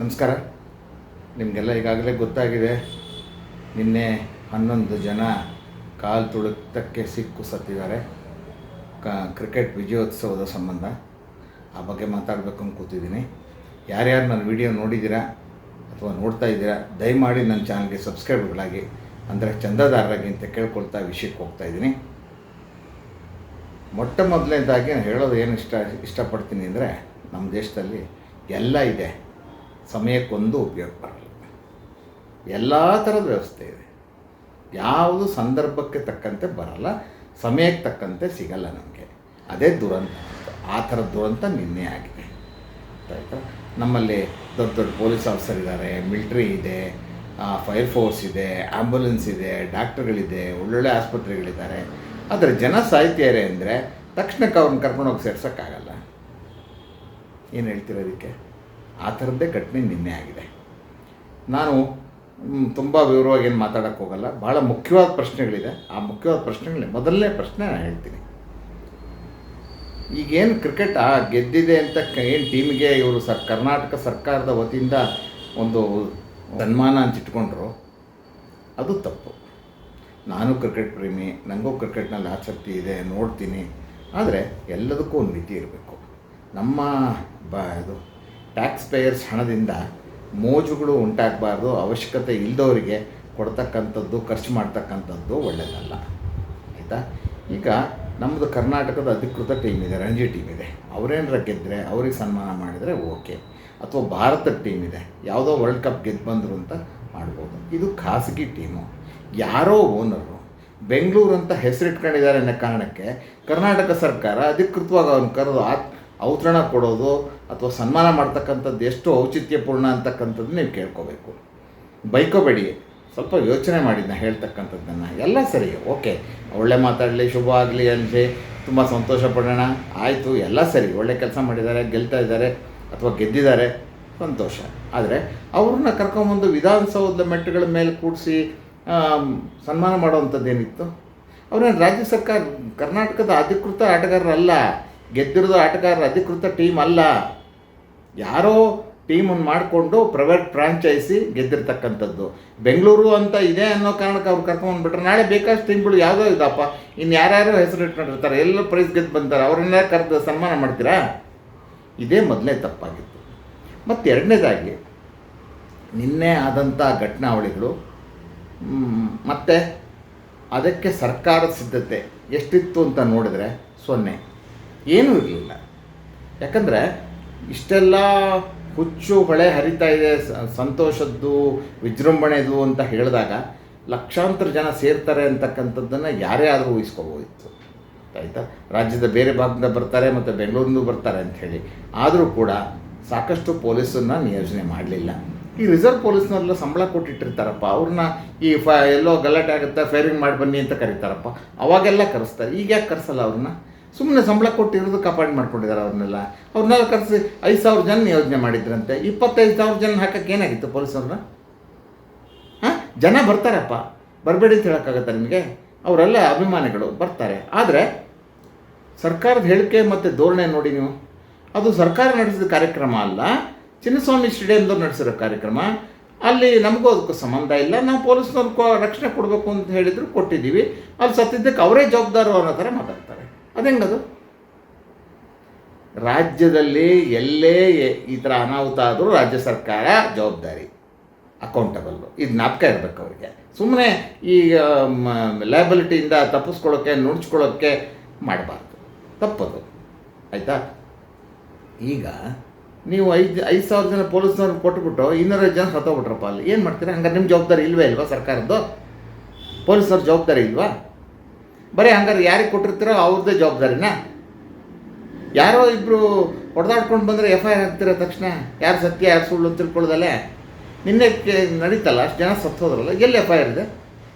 ನಮಸ್ಕಾರ. ನಿಮಗೆಲ್ಲ ಈಗಾಗಲೇ ಗೊತ್ತಾಗಿದೆ, ನಿನ್ನೆ ಹನ್ನೊಂದು ಜನ ಕಾಲು ತುಳಿತಕ್ಕೆ ಸಿಕ್ಕು ಸತ್ತಿದ್ದಾರೆ. ಕ, ಕ್ರಿಕೆಟ್ ವಿಜಯೋತ್ಸವದ ಸಂಬಂಧ. ಆ ಬಗ್ಗೆ ಮಾತಾಡಬೇಕು ಅಂತ ಕೂತಿದ್ದೀನಿ. ಯಾರ್ಯಾರು ನನ್ನ ವಿಡಿಯೋ ನೋಡಿದ್ದೀರಾ ಅಥವಾ ನೋಡ್ತಾ ಇದ್ದೀರಾ, ದಯಮಾಡಿ ನನ್ನ ಚಾನಲ್ಗೆ ಸಬ್ಸ್ಕ್ರೈಬ್ಗಳಾಗಿ ಅಂದರೆ ಚಂದದಾರರಾಗಿ ಅಂತ ಕೇಳ್ಕೊಳ್ತಾ ವಿಷಯಕ್ಕೆ ಹೋಗ್ತಾ ಇದ್ದೀನಿ. ಮೊಟ್ಟ ಮೊದಲನೇದಾಗಿ ನಾನು ಹೇಳೋದು ಏನು ಇಷ್ಟ, ಇಷ್ಟಪಡ್ತೀನಿ ಅಂದರೆ, ನಮ್ಮ ದೇಶದಲ್ಲಿ ಎಲ್ಲ ಇದೆ. ಸಮಯಕ್ಕೊಂದು ಉಪಯೋಗ ಬರಲ್ಲ. ಎಲ್ಲ ಥರದ ವ್ಯವಸ್ಥೆ ಇದೆ. ಯಾವುದು ಸಂದರ್ಭಕ್ಕೆ ತಕ್ಕಂತೆ ಬರಲ್ಲ, ಸಮಯಕ್ಕೆ ತಕ್ಕಂತೆ ಸಿಗಲ್ಲ ನಮಗೆ. ಅದೇ ದುರಂತ. ಆ ಥರ ದುರಂತ ನಿನ್ನೆ ಆಗಿದೆ. ಆಯಿತಾ? ನಮ್ಮಲ್ಲಿ ದೊಡ್ಡ ದೊಡ್ಡ ಪೊಲೀಸ್ ಆಫೀಸರ್ ಇದ್ದಾರೆ, ಮಿಲ್ಟ್ರಿ ಇದೆ ಫೈರ್ ಫೋರ್ಸ್ ಇದೆ ಆ್ಯಂಬುಲೆನ್ಸ್ ಇದೆ, ಡಾಕ್ಟರ್ಗಳಿದೆ, ಒಳ್ಳೊಳ್ಳೆ ಆಸ್ಪತ್ರೆಗಳಿದ್ದಾರೆ. ಆದರೆ ಜನ ಸಾಹಿತ್ಯರೇ ಅಂದರೆ ತಕ್ಷಣಕ್ಕೆ ಅವ್ರನ್ನ ಕರ್ಕೊಂಡೋಗಿ ಸೇರ್ಸೋಕ್ಕಾಗಲ್ಲ. ಏನು ಹೇಳ್ತೀರ ಅದಕ್ಕೆ? ಆ ಥರದ್ದೇ ಘಟನೆ ನಿನ್ನೆ ಆಗಿದೆ. ನಾನು ತುಂಬ ವಿವರವಾಗಿ ಏನು ಮಾತಾಡೋಕ್ಕೆ ಹೋಗಲ್ಲ. ಭಾಳ ಮುಖ್ಯವಾದ ಪ್ರಶ್ನೆಗಳಿದೆ. ಆ ಮುಖ್ಯವಾದ ಪ್ರಶ್ನೆಗಳೇ ಮೊದಲನೇ ಪ್ರಶ್ನೆ ನಾನು ಹೇಳ್ತೀನಿ. ಈಗೇನು ಕ್ರಿಕೆಟ್ ಆ, ಗೆದ್ದಿದೆ ಅಂತ ಏನು ಟೀಮ್ಗೆ ಇವರು ಸರ್, ಕರ್ನಾಟಕ ಸರ್ಕಾರದ ವತಿಯಿಂದ ಒಂದು ಸನ್ಮಾನ ಅಂತ ಇಟ್ಕೊಂಡ್ರು ಅದು ತಪ್ಪು. ನಾನು ಕ್ರಿಕೆಟ್ ಪ್ರೇಮಿ ನನಗೂ ಕ್ರಿಕೆಟ್ನಲ್ಲಿ ಆಸಕ್ತಿ ಇದೆ, ನೋಡ್ತೀನಿ. ಆದರೆ ಎಲ್ಲದಕ್ಕೂ ಒಂದು ಮಿತಿ ಇರಬೇಕು. ನಮ್ಮ ಬ, ಇದು ಟ್ಯಾಕ್ಸ್ ಪೇಯರ್ಸ್ ಹಣದಿಂದ ಮೋಜುಗಳು ಉಂಟಾಗಬಾರ್ದು, ಅವಶ್ಯಕತೆ ಇಲ್ಲದವರಿಗೆ ಕೊಡ್ತಕ್ಕಂಥದ್ದು, ಖರ್ಚು ಮಾಡ್ತಕ್ಕಂಥದ್ದು ಒಳ್ಳೆಯದಲ್ಲ ಆಯಿತಾ? ಈಗ ನಮ್ಮದು ಕರ್ನಾಟಕದ ಅಧಿಕೃತ ಟೀಮ್ ಇದೆ, ರಣಜಿ ಟೀಮ್ ಇದೆ. ಅವರೇನರ ಗೆದ್ದರೆ ಅವ್ರಿಗೆ ಸನ್ಮಾನ ಮಾಡಿದರೆ ಓಕೆ. ಅಥವಾ ಭಾರತದ ಟೀಮ್ ಇದೆ, ಯಾವುದೋ ವರ್ಲ್ಡ್ ಕಪ್ ಗೆದ್ದು ಬಂದರು ಅಂತ ಮಾಡ್ಬೋದು. ಇದು ಖಾಸಗಿ ಟೀಮು ಯಾರೋ ಓನರು ಬೆಂಗಳೂರು ಅಂತ ಹೆಸರಿಟ್ಕೊಂಡಿದ್ದಾರೆ ಅನ್ನೋ ಕಾರಣಕ್ಕೆ ಕರ್ನಾಟಕ ಸರ್ಕಾರ ಅಧಿಕೃತವಾಗಿ ಅವ್ರನ್ನ ಕರೆದು ಔತರಣ ಕೊಡೋದು ಅಥವಾ ಸನ್ಮಾನ ಮಾಡ್ತಕ್ಕಂಥದ್ದು ಎಷ್ಟು ಔಚಿತ್ಯಪೂರ್ಣ ಅಂತಕ್ಕಂಥದ್ದು ನೀವು ಕೇಳ್ಕೋಬೇಕು. ಬೈಕೋಬೇಡಿ. ಸ್ವಲ್ಪ ಯೋಚನೆ ಮಾಡಿದ್ನ ಹೇಳ್ತಕ್ಕಂಥದ್ದನ್ನು. ಎಲ್ಲ ಸರಿ, ಓಕೆ. ಒಳ್ಳೆ ಮಾತಾಡಲಿ, ಶುಭ ಆಗಲಿ ಅನ್ಸಿ ತುಂಬ ಸಂತೋಷ ಪಡೋಣ. ಆಯಿತು, ಎಲ್ಲ ಸರಿ. ಒಳ್ಳೆ ಕೆಲಸ ಮಾಡಿದ್ದಾರೆ, ಗೆಲ್ತಾ ಇದ್ದಾರೆ, ಅಥವಾ ಗೆದ್ದಿದ್ದಾರೆ, ಸಂತೋಷ. ಆದರೆ ಅವ್ರನ್ನ ಕರ್ಕೊಂಬಂದು ವಿಧಾನಸೌಧದ ಮೆಟ್ಟುಗಳ ಮೇಲೆ ಕೂಡಿಸಿ ಸನ್ಮಾನ ಮಾಡುವಂಥದ್ದು ಏನಿತ್ತು ಅವ್ರೇನು ರಾಜ್ಯ ಸರ್ಕಾರ, ಕರ್ನಾಟಕದ ಅಧಿಕೃತ ಆಟಗಾರರಲ್ಲ, ಗೆದ್ದಿರೋದು ಆಟಗಾರರ ಅಧಿಕೃತ ಟೀಮ್ ಅಲ್ಲ. ಯಾರೋ ಟೀಮನ್ನು ಮಾಡಿಕೊಂಡು ಪ್ರೈವೇಟ್ ಫ್ರಾಂಚೈಸಿ ಗೆದ್ದಿರ್ತಕ್ಕಂಥದ್ದು. ಬೆಂಗಳೂರು ಅಂತ ಇದೆ ಅನ್ನೋ ಕಾರಣಕ್ಕೆ ಅವ್ರು ಕರ್ಕೊಂಡ್ಬಿಟ್ರೆ ನಾಳೆ ಬೇಕಾದಷ್ಟು ಟೀಮ್ಗಳು ಯಾವುದೋ ಇದಪ್ಪ. ಇನ್ನು ಯಾರ್ಯಾರು ಹೆಸರು ಇಟ್ಕೊಂಡಿರ್ತಾರೆ, ಎಲ್ಲ ಪ್ರೈಸ್ ಗೆದ್ದು ಬಂತಾರೆ ಅವ್ರನ್ನೆಲ್ಲ ಕರೆದು ಸನ್ಮಾನ ಮಾಡ್ತೀರಾ? ಇದೇ ಮೊದಲೇ ತಪ್ಪಾಗಿತ್ತು. ಮತ್ತು ಎರಡನೇದಾಗಿ ನಿನ್ನೆ ಆದಂಥ ಘಟನಾವಳಿಗಳು ಮತ್ತು ಅದಕ್ಕೆ ಸರ್ಕಾರದ ಸಿದ್ಧತೆ ಎಷ್ಟಿತ್ತು ಅಂತ ನೋಡಿದ್ರೆ ಸೊನ್ನೆ. ಏನೂ ಇರಲಿಲ್ಲ. ಯಾಕಂದರೆ ಇಷ್ಟೆಲ್ಲ ಹುಚ್ಚು ಹೊಳೆ ಹರಿತಾ ಇದೆ ಸಂತೋಷದ್ದು, ವಿಜೃಂಭಣೆದು ಅಂತ ಹೇಳಿದಾಗ ಲಕ್ಷಾಂತರ ಜನ ಸೇರ್ತಾರೆ ಅಂತಕ್ಕಂಥದ್ದನ್ನು ಯಾರೇ ಆದರೂ ಊಹಿಸ್ಕೋಬೋದಿತ್ತು. ಆಯಿತಾ? ರಾಜ್ಯದ ಬೇರೆ ಭಾಗದಿಂದ ಬರ್ತಾರೆ ಮತ್ತು ಬೆಂಗಳೂರಿಂದ ಬರ್ತಾರೆ ಅಂತ ಹೇಳಿ. ಆದರೂ ಕೂಡ ಸಾಕಷ್ಟು ಪೊಲೀಸನ್ನು ನಿಯೋಜನೆ ಮಾಡಲಿಲ್ಲ. ಈ ರಿಸರ್ವ್ ಪೊಲೀಸ್ನವರೆಲ್ಲ ಸಂಬಳ ಕೊಟ್ಟಿಟ್ಟಿರ್ತಾರಪ್ಪ. ಅವ್ರನ್ನ ಈ ಫ, ಎಲ್ಲೋ ಗಲಾಟೆ ಆಗುತ್ತೆ, ಫೈರಿಂಗ್ ಮಾಡಿ ಬನ್ನಿ ಅಂತ ಕರೀತಾರಪ್ಪ. ಅವಾಗೆಲ್ಲ ಕರೆಸ್ತಾರೆ. ಈಗ ಯಾಕೆ ಕರೆಸಲ್ಲ ಅವ್ರನ್ನ? ಸುಮ್ಮನೆ ಸಂಬಳ ಕೊಟ್ಟಿರೋದಕ್ಕೆ ಅಪಾಯಿಂಟ್ ಮಾಡ್ಕೊಂಡಿದ್ದಾರೆ ಅವ್ರನ್ನೆಲ್ಲ. ಅವ್ರನ್ನೆಲ್ಲ ಕರೆಸಿ ಐದು ಸಾವಿರ ಜನ ನಿಯೋಜನೆ ಮಾಡಿದ್ರಂತೆ. ಇಪ್ಪತ್ತೈದು ಸಾವಿರ ಜನ ಹಾಕಕ್ಕೆ ಏನಾಗಿತ್ತು ಪೊಲೀಸವ್ರನ್ನ? ಹಾಂ? ಜನ ಬರ್ತಾರಪ್ಪ. ಬರಬೇಡಿ ಅಂತ ಹೇಳೋಕ್ಕಾಗತ್ತೆ ನಿಮಗೆ? ಅವರೆಲ್ಲ ಅಭಿಮಾನಿಗಳು ಬರ್ತಾರೆ. ಆದರೆ ಸರ್ಕಾರದ ಹೇಳಿಕೆ ಮತ್ತು ಧೋರಣೆ ನೋಡಿ ನೀವು. ಅದು ಸರ್ಕಾರ ನಡೆಸಿದ ಕಾರ್ಯಕ್ರಮ ಅಲ್ಲ, ಚಿನ್ನಸ್ವಾಮಿ ಸ್ಟೇಡಿಯಂದವ್ರು ನಡೆಸಿರೋ ಕಾರ್ಯಕ್ರಮ. ಅಲ್ಲಿ ನಮಗೂ ಅದಕ್ಕೂ ಸಂಬಂಧ ಇಲ್ಲ. ನಾವು ಪೊಲೀಸ್ನವ್ರು ಕೊ, ರಕ್ಷಣೆ ಕೊಡಬೇಕು ಅಂತ ಹೇಳಿದ್ರು ಕೊಟ್ಟಿದ್ದೀವಿ. ಅಲ್ಲಿ ಸತ್ತಿದ್ದಕ್ಕೆ ಅವರೇ ಜವಾಬ್ದಾರು ಅನ್ನೋ ಥರ ಮಾತಾಡ್ತಾರೆ. ಅದೆಂಗದು? ರಾಜ್ಯದಲ್ಲಿ ಎಲ್ಲೇ ಈ ಥರ ಅನಾಹುತ ಆದರೂ ರಾಜ್ಯ ಸರ್ಕಾರ ಜವಾಬ್ದಾರಿ ಅಕೌಂಟಬಲ್ಲು ಇದು ಜ್ಞಾಪಕ ಇರಬೇಕು ಅವರಿಗೆ. ಸುಮ್ಮನೆ ಈ ಲಯಬಿಲಿಟಿಯಿಂದ ತಪ್ಪಿಸ್ಕೊಳ್ಳೋಕ್ಕೆ ನುಡ್ಸ್ಕೊಳ್ಳೋಕ್ಕೆ ಮಾಡಬಾರ್ದು. ತಪ್ಪದು. ಆಯಿತಾ? ಈಗ ನೀವು ಐದು ಐದು ಸಾವಿರ ಜನ ಪೊಲೀಸ್ನವ್ರು ಕೊಟ್ಬಿಟ್ಟು ಇನ್ನೂರೈದು ಜನ ಸತ್ತೋಗ್ಬಿಟ್ರಪ್ಪ ಅಲ್ಲಿ. ಏನು ಮಾಡ್ತೀರಾ? ಹಂಗಾರೆ ನಿಮ್ಮ ಜವಾಬ್ದಾರಿ ಇಲ್ವೇ ಇಲ್ವಾ ಸರ್ಕಾರದ್ದು? ಪೊಲೀಸ್ನವ್ರ ಜವಾಬ್ದಾರಿ ಇಲ್ವಾ? ಬರೀ ಹಂಗಾರೆ ಯಾರಿಗೆ ಕೊಟ್ಟಿರ್ತೀರೋ ಅವ್ರದ್ದೇ ಜವಾಬ್ದಾರಿನಾ? ಯಾರೋ ಇಬ್ಬರು ಹೊಡೆದಾಡ್ಕೊಂಡು ಬಂದರೆ ಎಫ್ ಐ ಆರ್ ಹಾಕ್ತಿರೋ ತಕ್ಷಣ ಯಾರು ಸತ್ಯ, ಯಾರು ಸುಳ್ಳು ಅಂತ ತಿಳ್ಕೊಳ್ಳೋದಲ್ಲೇ? ನಿನ್ನೆ ನಡೀತಲ್ಲ, ಅಷ್ಟು ಜನ ಸತ್ತೋದ್ರಲ್ಲ ಎಲ್ಲಿ ಎಫ್ ಐ ಆರ್ ಇದೆ?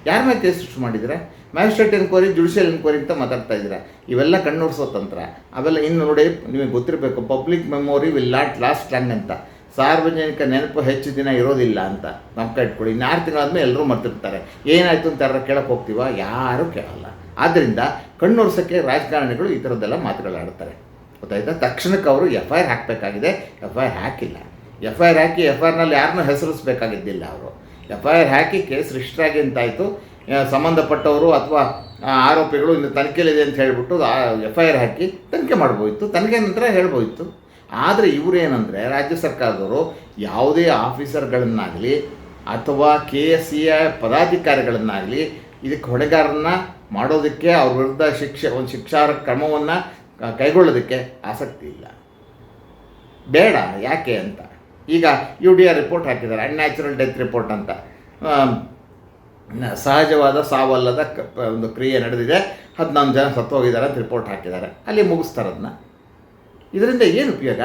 ಯಾರ ಮೇಲೆ ಕೇಸ್ ಸೃಷ್ಟಿ ಮಾಡಿದ್ದೀರಾ? ಮ್ಯಾಜಿಸ್ಟ್ರೇಟ್ ಎನ್ಕ್ವೈರಿ, ಜುಡಿಷಿಯಲ್ ಎನ್ಕ್ವೈರಿ ಅಂತ ಮಾತಾಡ್ತಾ ಇದ್ದೀರಾ? ಇವೆಲ್ಲ ಕಣ್ಣೋಡಿಸೋ ತಂತ್ರ ಅವೆಲ್ಲ ಇನ್ನು ನೋಡಿ, ನಿಮಗೆ ಗೊತ್ತಿರಬೇಕು, public memory will not last long ಅಂತ. ಸಾರ್ವಜನಿಕ ನೆನಪು ಹೆಚ್ಚು ದಿನ ಇರೋದಿಲ್ಲ ಅಂತ. ನಮ್ಮ ಇಟ್ಕೊಳ್ಳಿ ಇನ್ನು ಆರು ತಿಂಗಳಾದ್ಮೇಲೆ ಎಲ್ಲರೂ ಮರ್ತಿರ್ತಾರೆ. ಏನಾಯಿತು ಅಂತ ಯಾರು ಕೇಳಕ್ಕೆ ಹೋಗ್ತೀವ? ಯಾರೂ ಕೇಳಲ್ಲ. ಆದ್ದರಿಂದ ಕಣ್ಣೊರ್ಸೋಕ್ಕೆ ರಾಜಕಾರಣಿಗಳು ಈ ಥರದ್ದೆಲ್ಲ ಮಾತುಗಳಾಡ್ತಾರೆ ಗೊತ್ತಾಯ್ತಾ? ತಕ್ಷಣಕ್ಕೆ ಅವರು ಎಫ್ ಐ ಆರ್ ಹಾಕಬೇಕಾಗಿದೆ. ಎಫ್ ಐ ಆರ್ ಹಾಕಿಲ್ಲ. ಎಫ್ ಐ ಆರ್ ಹಾಕಿ ಎಫ್ ಐ ಆರ್ನಲ್ಲಿ ಯಾರನ್ನೂ ಹೆಸರಿಸ್ಬೇಕಾಗಿದ್ದಿಲ್ಲ ಅವರು. ಎಫ್ ಐ ಆರ್ ಹಾಕಿ ಕೇಸ್ ರಿಜಿಸ್ಟರ್ ಆಗಿ ಅಂತಾಯಿತು ಸಂಬಂಧಪಟ್ಟವರು ಅಥವಾ ಆರೋಪಿಗಳು ಇನ್ನು ತನಿಖೆಯಲ್ಲಿದೆ ಅಂತ ಹೇಳಿಬಿಟ್ಟು ಎಫ್ ಐ ಆರ್ ಹಾಕಿ ತನಿಖೆ ಮಾಡ್ಬೋದಿತ್ತು ತನಿಖೆ ನಂತರ ಹೇಳ್ಬೋಯಿತ್ತು. ಆದರೆ ಇವರೇನೆಂದರೆ ರಾಜ್ಯ ಸರ್ಕಾರದವರು ಯಾವುದೇ ಆಫೀಸರ್ಗಳನ್ನಾಗಲಿ ಅಥವಾ ಕೆ ಎಸ್ ಸಿಯ ಪದಾಧಿಕಾರಿಗಳನ್ನಾಗಲಿ ಇದಕ್ಕೆ ಹೊಣೆಗಾರರನ್ನ ಮಾಡೋದಕ್ಕೆ ಅವ್ರ ವಿರುದ್ಧ ಶಿಕ್ಷೆ, ಒಂದು ಶಿಕ್ಷಾ ಕ್ರಮವನ್ನು ಕೈಗೊಳ್ಳೋದಕ್ಕೆ ಆಸಕ್ತಿ ಇಲ್ಲ. ಬೇಡ, ಯಾಕೆ ಅಂತ. ಈಗ ಯು ಡಿ ಆರ್ ರಿಪೋರ್ಟ್ ಹಾಕಿದ್ದಾರೆ ಅನ್ಯಾಚುರಲ್ ಡೆತ್ ರಿಪೋರ್ಟ್ ಅಂತ. ಸಹಜವಾದ, ಸಾವಲ್ಲದ ಒಂದು ಕ್ರಿಯೆ ನಡೆದಿದೆ. ಹದಿನಾಲ್ಕು ಜನ ಸತ್ತೋಗಿದ್ದಾರೆ ಅಂತ ರಿಪೋರ್ಟ್ ಹಾಕಿದ್ದಾರೆ. ಅಲ್ಲಿ ಮುಗಿಸ್ತಾರೆ ಅದನ್ನ ಇದರಿಂದ ಏನು ಉಪಯೋಗ?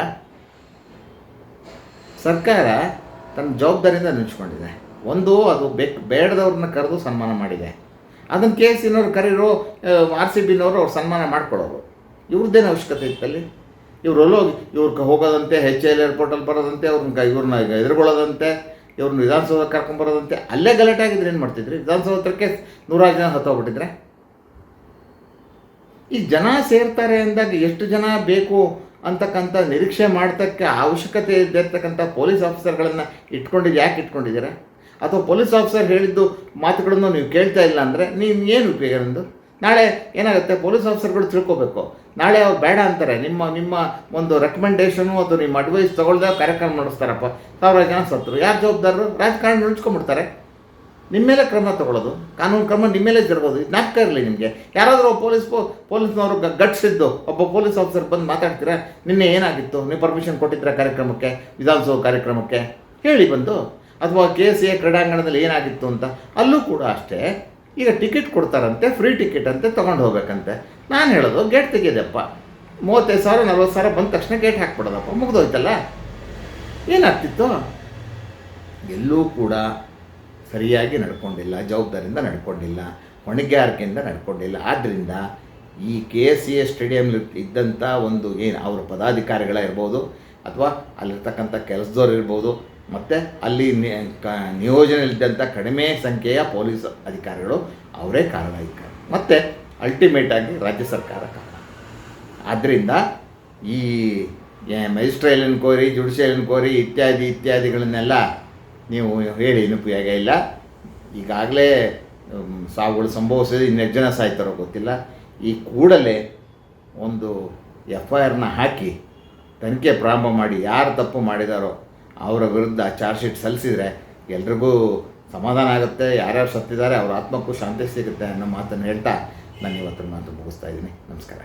ಸರ್ಕಾರ ತನ್ನ ಜವಾಬ್ದಾರಿಯಿಂದ ನೆಂಚ್ಕೊಂಡಿದೆ ಒಂದು, ಅದು ಬೇಕು, ಬೇಡದವ್ರನ್ನ ಕರೆದು ಸನ್ಮಾನ ಮಾಡಿದೆ. ಅದನ್ನು ಕೆ ಎಸ್ ಸಿನವ್ರು ಕರೀರೋ ಆರ್ ಸಿ ಬಿನವರು ಅವ್ರು ಸನ್ಮಾನ ಮಾಡ್ಕೊಡೋರು ಇವ್ರದ್ದೇನು ಅವಶ್ಯಕತೆ ಇತ್ತಲ್ಲಿ? ಇವರೆಲ್ಲೋ ಇವ್ರು ಹೋಗೋದಂತೆ ಹೆಚ್ ಎಲ್ ಏರ್ಪೋರ್ಟಲ್ಲಿ ಬರೋದಂತೆ ಅವ್ರನ್ನ ಇವ್ರನ್ನ ಎದುರುಗೊಳ್ಳೋದಂತೆ ಇವ್ರನ್ನ ವಿಧಾನಸೌಧ ಕರ್ಕೊಂಬರೋದಂತೆ ಅಲ್ಲೇ ಗಲಾಟೆ ಆಗಿದ್ರೆ ಏನು ಮಾಡ್ತಿದ್ರಿ? ವಿಧಾನಸೌಧ ನೂರಾರು ಜನ ಹತ್ತೋಗ್ಬಿಟ್ಟಿದ್ರೆ ಈ ಜನ ಸೇರ್ತಾರೆ ಅಂದಾಗ ಎಷ್ಟು ಜನ ಬೇಕು ಅಂತಕ್ಕಂಥ ನಿರೀಕ್ಷೆ ಮಾಡ್ತಕ್ಕೆ ಅವಶ್ಯಕತೆ ಇದ್ದಿರ್ತಕ್ಕಂಥ ಪೊಲೀಸ್ ಆಫೀಸರ್ಗಳನ್ನು ಇಟ್ಕೊಂಡಿದ್ದು ಯಾಕೆ ಇಟ್ಕೊಂಡಿದ್ದೀರಾ ಅಥವಾ ಪೊಲೀಸ್ ಆಫೀಸರ್ ಹೇಳಿದ್ದು ಮಾತುಗಳನ್ನು ನೀವು ಕೇಳ್ತಾ ಇಲ್ಲ ಅಂದರೆ ನೀವು ಏನು ಉಪಯೋಗ ನಾಳೆ ಏನಾಗುತ್ತೆ? ಪೊಲೀಸ್ ಆಫೀಸರ್ಗಳು ತಿಳ್ಕೊಬೇಕು. ನಾಳೆ ಅವ್ರು ಬೇಡ ಅಂತಾರೆ. ನಿಮ್ಮ ನಿಮ್ಮ ಒಂದು ರೆಕಮೆಂಡೇಷನು ಅಥವಾ ನಿಮ್ಮ ಅಡ್ವೈಸ್ ತೊಗೊಳ್ದೆ ಕಾರ್ಯಕ್ರಮ ನಡೆಸ್ತಾರಪ್ಪ. ಸಾವಿರ ಜನ ಸತ್ತರು. ಯಾರು ಜವಾಬ್ದಾರರು? ರಾಜಕಾರಣ ನಿಲ್ಸ್ಕೊಂಡ್ಬಿಡ್ತಾರೆ ನಿಮ್ಮ ಮೇಲೆ ಕ್ರಮ ತಗೊಳ್ಳೋದು. ಕಾನೂನು ಕ್ರಮ ನಿಮ್ಮ ಮೇಲೆ ಜರುಗೋದು. ನಾಟಕ ಇರಲಿ ನಿಮಗೆ. ಯಾರಾದರೂ ಪೊಲೀಸ್ ಪೊಲೀಸ್ನವರು ಗಟ್ಟಿಸಿದ್ದು ಒಬ್ಬ ಪೊಲೀಸ್ ಆಫೀಸರ್ ಬಂದು ಮಾತಾಡ್ತೀರಾ, ನಿನ್ನೆ ಏನಾಗಿತ್ತು? ನೀವು ಪರ್ಮಿಷನ್ ಕೊಟ್ಟಿದ್ದೀರಾ ಕಾರ್ಯಕ್ರಮಕ್ಕೆ, ವಿಧಾನಸೌಧ ಕಾರ್ಯಕ್ರಮಕ್ಕೆ? ಹೇಳಿ ಬಂದು. ಅಥವಾ ಕೆ ಸಿ ಎ ಕ್ರೀಡಾಂಗಣದಲ್ಲಿ ಏನಾಗಿತ್ತು ಅಂತ? ಅಲ್ಲೂ ಕೂಡ ಅಷ್ಟೇ, ಈಗ ಟಿಕೆಟ್ ಕೊಡ್ತಾರಂತೆ ಫ್ರೀ ಟಿಕೆಟ್ ಅಂತೆ ತೊಗೊಂಡು ಹೋಗ್ಬೇಕಂತೆ. ನಾನು ಹೇಳೋದು ಗೇಟ್ ತೆಗೆಯೋದಪ್ಪ. ಮೂವತ್ತೈದು ಸಾವಿರ, ನಲ್ವತ್ತು ಸಾವಿರ ಬಂದ ತಕ್ಷಣ ಗೇಟ್ ಹಾಕ್ಬಿಡೋದಪ್ಪ, ಮುಗ್ದೋಯ್ತಲ್ಲ? ಏನಾಗ್ತಿತ್ತು? ಎಲ್ಲೂ ಕೂಡ ಸರಿಯಾಗಿ ನಡ್ಕೊಂಡಿಲ್ಲ, ಜವಾಬ್ದಾರಿಯಿಂದ ನಡ್ಕೊಂಡಿಲ್ಲ, ಹೊಣೆಗಾರಿಕೆಯಿಂದ ನಡ್ಕೊಂಡಿಲ್ಲ. ಆದ್ದರಿಂದ ಈ ಕೆ ಸಿ ಎ ಸ್ಟೇಡಿಯಮ್ಲಿ ಇದ್ದಂಥ ಒಂದು ಏನು, ಅವರ ಪದಾಧಿಕಾರಿಗಳೇ ಇರ್ಬೋದು, ಅಥವಾ ಅಲ್ಲಿರ್ತಕ್ಕಂಥ ಕೆಲಸದವ್ರು ಇರ್ಬೋದು ಮತ್ತು ಅಲ್ಲಿ ನಿಯೋಜನೆಯಲ್ಲಿದ್ದಂಥ ಕಡಿಮೆ ಸಂಖ್ಯೆಯ ಪೊಲೀಸ್ ಅಧಿಕಾರಿಗಳು ಅವರೇ ಕಾರಣ ಮತ್ತು ಅಲ್ಟಿಮೇಟಾಗಿ ರಾಜ್ಯ ಸರ್ಕಾರ ಕಾರಣ. ಆದ್ದರಿಂದ ಈ ಮೆಜಿಸ್ಟ್ರೇಲ್ ಎನ್ಕ್ವೈರಿ ಜುಡಿಷಿಯಲ್ ಎನ್ಕ್ವೈರಿ ಇತ್ಯಾದಿ ಇತ್ಯಾದಿಗಳನ್ನೆಲ್ಲ ನೀವು ಹೇಳಿ ಏನು ಉಪಯೋಗ ಇಲ್ಲ. ಈಗಾಗಲೇ ಸಾವುಗಳು ಸಂಭವಿಸಿದೆ ಇನ್ನೆಷ್ಟು ಜನ ಸಾಯ್ತಾರೋ ಗೊತ್ತಿಲ್ಲ. ಈ ಕೂಡಲೇ ಒಂದು ಎಫ್ ಐ ಆರ್ನ ಹಾಕಿ ತನಿಖೆ ಪ್ರಾರಂಭ ಮಾಡಿ ಯಾರು ತಪ್ಪು ಮಾಡಿದಾರೋ ಅವರ ವಿರುದ್ಧ ಚಾರ್ಜ್ ಶೀಟ್ ಸಲ್ಲಿಸಿದರೆ ಎಲ್ರಿಗೂ ಸಮಾಧಾನ ಆಗುತ್ತೆ. ಯಾರ್ಯಾರು ಸತ್ತಿದ್ದಾರೆ, ಅವ್ರ ಆತ್ಮಕ್ಕೂ ಶಾಂತಿ ಸಿಗುತ್ತೆ ಅನ್ನೋ ಮಾತನ್ನು ಹೇಳ್ತಾ ನಾನು ಇವತ್ತಿನ ಮಾತು ಮುಗಿಸ್ತಾ ಇದ್ದೀನಿ. ನಮಸ್ಕಾರ.